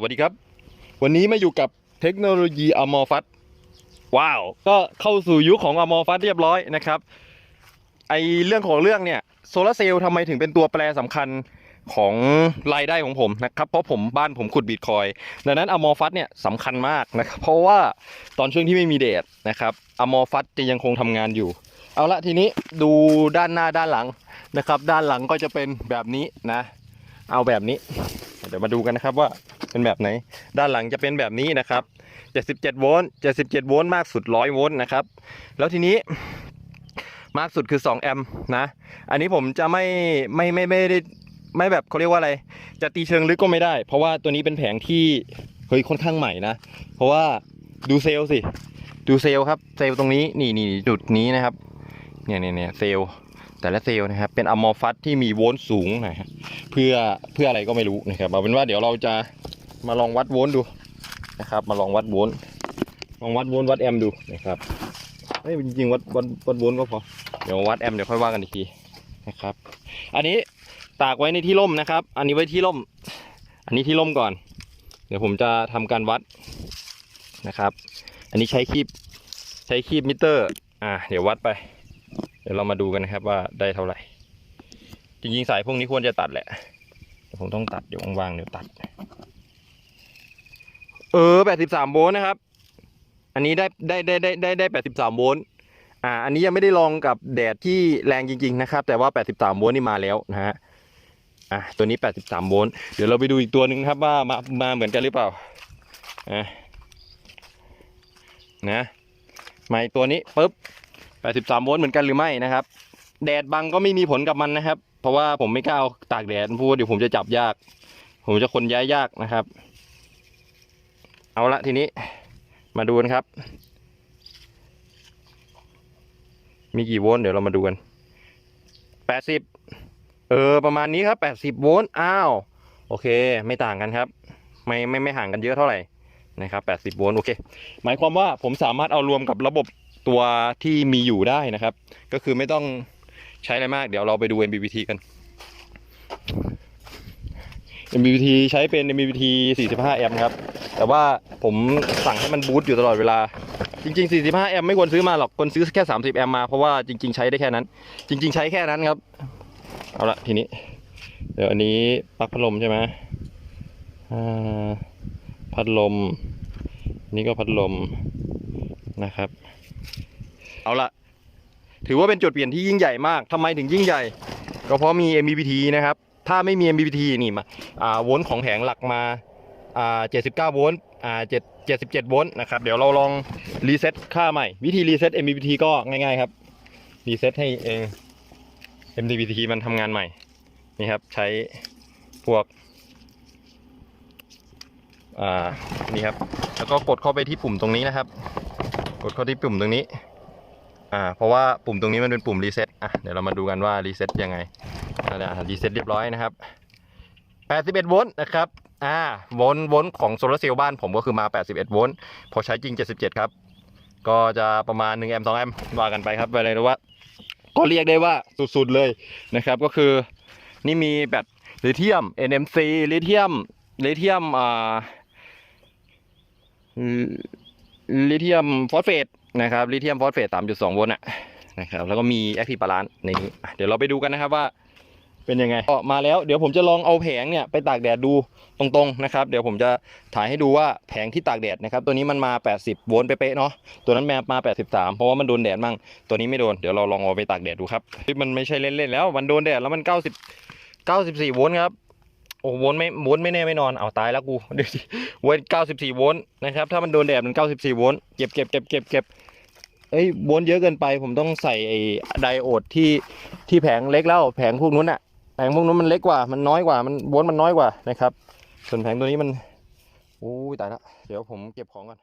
สวัสดีครับ วันนี้มาอยู่กับเทคโนโลยีอมอฟัตว้าว ก็เข้าสู่ยุคของอมอฟัตเรียบร้อยนะครับ ไอเรื่องของเรื่องเนี่ยโซลาเซลล์ทำไมถึงเป็นตัวแปรสำคัญของรายได้ของผมนะครับ เพราะผมบ้านผมขุดบิตคอยดังนั้นอมอฟัตเนี่ยสำคัญมากนะครับเพราะว่าตอนช่วงที่ไม่มีแดดนะครับอมอฟัตจะยังคงทำงานอยู่ เอาละทีนี้ดูด้านหน้าด้านหลังนะครับ ด้านหลังก็จะเป็นแบบนี้นะ เอาแบบนี้ เดี๋ยวมาดูกันนะครับว่า เป็นแบบไหน ด้านหลังจะเป็นแบบนี้นะครับ 77 โวลต์ 77 โวลต์มากสุด 100 โวลต์นะครับ แล้วทีนี้มากสุดคือ 2 แอมป์นะ อันนี้ผมจะไม่ไม่ไม่ไม่ได้ไม่แบบเขาเรียกว่าอะไร จะตีเชิงลึกก็ไม่ได้ เพราะว่าตัวนี้เป็นแผงที่เฮ้ยค่อนข้างใหม่นะ เพราะว่าดูเซลสิ ดูเซลครับเซลตรงนี้นี่นี่จุดนี้นะครับ เนี่ยเนี่ยเนี่ยเซลแต่ละเซลล์นะครับเป็นอะมอร์ฟัสที่มีโวลต์สูงน่อยครับเพื่อเพื่ออะไรก็ไม่รู้นะครับเอาเป็นว่าเดี๋ยวเราจะ มาลองวัดโวลต์ดูนะครับ มาลองวัดโวลต์ลองวัดโวลต์วัดแอมป์ดูนะครับเฮ้ยจริงๆวัดวัดวัดโวลต์ก็พอเดี๋ยววัดแอมป์เดี๋ยวค่อยว่ากันอีกทีนะครับ อันนี้ตากไว้ในที่ร่มนะครับ อันนี้ไว้ที่ร่ม อันนี้ที่ร่มก่อน เดี๋ยวผมจะทำการวัดนะครับ อันนี้ใช้คีบใช้คีบมิเตอร์ อ่าเดี๋ยววัดไป เดี๋ยวเรามาดูกันนะครับว่าได้เท่าไหร่ จริงๆสายพวกนี้ควรจะตัดแหละผมต้องตัดเดี๋ยววางๆเดี๋ยวตัด เออแปดสิบสามโวลต์นะครับ อันนี้ได้ได้ได้ได้ได้ได้แปดสิบสามโวลต์อ่า อันนี้ยังไม่ได้ลองกับแดดที่แรงจริง ๆ นะครับ แต่ว่าแปดสิบสามโวลต์นี่มาแล้วนะฮะอะตัวนี้แปดสิบสามโวลต์เดี๋ยวเราไปดูอีกตัวหนึ่งครับว่ามามาเหมือนกันหรือเปล่าอะนะมาอีกตัวนี้ปุ๊บแปดสิบสามโวลต์เหมือนกันหรือไม่นะครับ แดดบังก็ไม่มีผลกับมันนะครับ เพราะว่าผมไม่กล้าเอาตากแดดพราะว่าเดี๋ยวผมจะจับยาก ผมจะคนย้ายยากนะครับ เอาละทีนี้มาดูกันครับ มีกี่โวลต์เดี๋ยวเรามาดูกันแปดสิบเออประมาณนี้ครับแปดสิบโวลต์อ้าวโอเค ไม่ต่างกันครับ ไม่ไม่ไม่ห่างกันเยอะเท่าไหร่นะครับแปดสิบโวลต์โอเค หมายความว่าผมสามารถเอารวมกับระบบตัวที่มีอยู่ได้นะครับ ก็คือไม่ต้องใช้อะไรมาก เดี๋ยวเราไปดู MPPT กัน MPPT ใช้เป็น MPPT 45 แอมป์ครับ แต่ว่าผมสั่งให้มันบูตอยู่ตลอดเวลา จริง ๆ 45 แอมป์ไม่ควรซื้อมาหรอกควรซื้อแค่ 30 แอมป์มาเพราะว่าจริง ๆ ใช้ได้แค่นั้น จริง ๆ ใช้แค่นั้นครับ เอาละทีนี้ เดี๋ยวอันนี้ปลั๊กพัดลมใช่ไหมพัดลม นี่ก็พัดลมนะครับ เอาละถือว่าเป็นจุดเปลี่ยนที่ยิ่งใหญ่มากทำไมถึงยิ่งใหญ่ ก็เพราะมี MPPT นะครับ ถ้าไม่มี MPPT นี่มาอ่าวลต์ของแผงหลักมา อ่า79โวลต์อ่า7 77โวลต์นะครับเดี๋ยวเราลองรีเซ็ตค่าใหม่ วิธีรีเซ็ต MPPT ก็ง่ายๆครับรีเซ็ตให้เอง MPPT มันทำงานใหม่นี่ครับใช้พวกอ่านี่ครับแล้วก็กดเข้าไปที่ปุ่มตรงนี้นะครับ กดเข้าที่ปุ่มตรงนี้อ่าเพราะว่าปุ่มตรงนี้มันเป็นปุ่มรีเซ็ตอะเดี๋ยวเรามาดูกันว่ารีเซ็ตยังไงอ่ารีเซ็ตเรียบร้อยนะครับ81โวลต์นะครับ อ่าโวลต์โวลต์ของโซลาร์เซลล์บ้านผมก็คือมา 81 โวลต์พอใช้จริง 77 ครับ ก็จะประมาณ 1 แอมป์2แอมป์ว่ากันไปครับไปเลยนะว่า ก็เรียกได้ว่าสุดๆเลยนะครับ ก็คือนี่มีแบตลิเธียม NMC ลิเธียมลิเธียมอ่าลิเธียมฟอสเฟตนะครับลิเธียมฟอสเฟต3.2 โวลต์อะนะครับแล้วก็มีแอคทีฟบาลานซ์ในนี้ เดี๋ยวเราไปดูกันนะครับว่า เป็นยังไงก็มาแล้วเดี๋ยวผมจะลองเอาแผงเนี่ยไปตากแดดดูตรงๆนะครับ เดี๋ยวผมจะถ่ายให้ดูว่าแผงที่ตากแดดนะครับ ตัวนี้มันมา 80 โวลต์เป๊ะๆเนาะตัวนั้นแมมา 83 เพราะว่ามันโดนแดดมั่งตัวนี้ไม่โดนเดี๋ยวเราลองเอาไปตากแดดดูครับมันไม่ใช่เล่นๆแล้ว มันโดนแดดแล้วมัน 90 94 โวลต์ครับโอ้โวลต์ไม่โวลต์ไม่แน่ไม่นอนเอาตายแล้วกูเดี๋ยวสิโวลต์94 โวลต์นะครับถ้ามันโดนแดดมัน 94 โวลต์เก็บเก็บเก็บเก็บเก็บเอ้ยโวลต์เยอะเกินไป ผมต้องใส่ไอ้ไดโอดที่ที่แผงเล็กแล้วแผงพวกนู้นอะ แผงพวกนู้นมันเล็กกว่า มันน้อยกว่า มันโวลต์มันน้อยกว่านะครับ ส่วนแผงตัวนี้มันอู้ยตายละ เดี๋ยวผมเก็บของก่อน